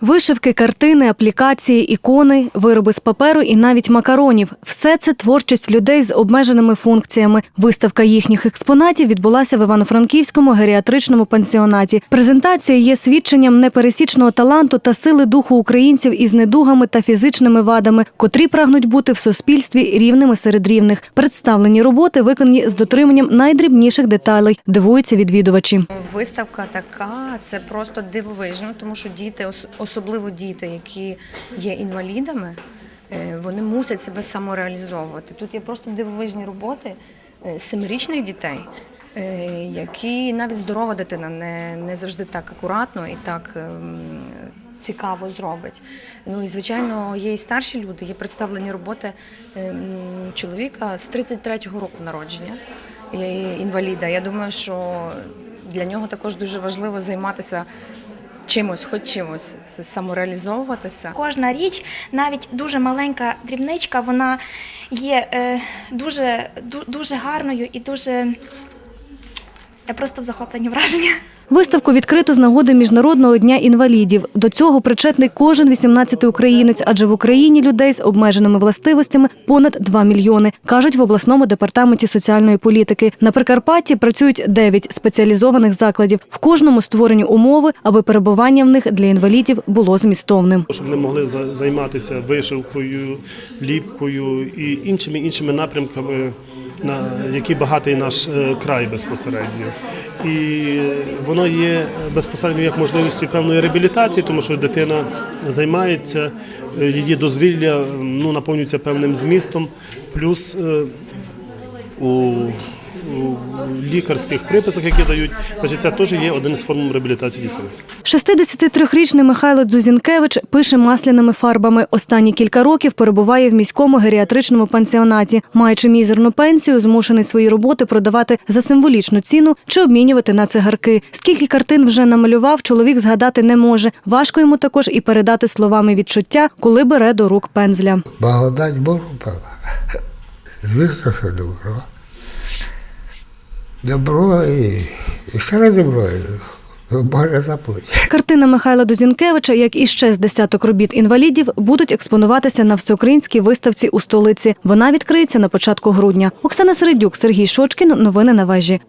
Вишивки, картини, аплікації, ікони, вироби з паперу і навіть макаронів все це творчість людей з обмеженими функціями. Виставка їхніх експонатів відбулася в Івано-Франківському геріатричному пансіонаті. Презентація є свідченням непересічного таланту та сили духу українців із недугами та фізичними вадами, котрі прагнуть бути в суспільстві рівними серед рівних. Представлені роботи виконані з дотриманням найдрібніших деталей. Дивуються відвідувачі. Виставка така, це просто дивовижно, тому що діти, ос- особливо діти, які є інвалідами, е, вони мусять себе самореалізовувати. Тут є просто дивовижні роботи е, семирічних дітей, е, які навіть здорова дитина не, не завжди так акуратно і так. ем, Цікаво зробить. Ну і звичайно, є і старші люди. Є представлені роботи ем, чоловіка з 33-го року народження інваліда. Я думаю, що для нього також дуже важливо займатися чимось, хоч чимось, самореалізовуватися. Кожна річ, навіть дуже маленька дрібничка, вона є е, дуже, дуже гарною і дуже. Я просто в захопленні враження. Виставку відкрито з нагоди Міжнародного дня інвалідів. До цього причетний кожен 18-й українець, адже в Україні людей з обмеженими властивостями понад 2 мільйони, кажуть в обласному департаменті соціальної політики. На Прикарпатті працюють 9 спеціалізованих закладів. В кожному створені умови, аби перебування в них для інвалідів було змістовним. щоб вони могли за- займатися вишивкою, ліпкою і іншими іншими напрямками, на які багатий наш е, край безпосередньо. І воно є безпосередньо як можливістю певної реабілітації, тому що дитина займається, е, її дозвілля ну, наповнюється певним змістом, плюс е, у у лікарських приписах, які дають, значить, це теж є один з форм реабілітації дітей. 63-річний Михайло Дзузінкевич пише масляними фарбами. Останні кілька років перебуває в міському геріатричному пансіонаті. Маючи мізерну пенсію, змушений свої роботи продавати за символічну ціну чи обмінювати на цигарки. Скільки картин вже намалював, чоловік згадати не може. Важко йому також і передати словами відчуття, коли бере до рук пензля. Благодать Божу, певно. Звісно, що добро. Добро і, і ще раз добро. Боже заповідь. Картина Михайла Дозінкевича, як і ще з десяток робіт інвалідів, будуть експонуватися на всеукраїнській виставці у столиці. Вона відкриється на початку грудня. Оксана Середюк, Сергій Шочкін. Новини на вежі.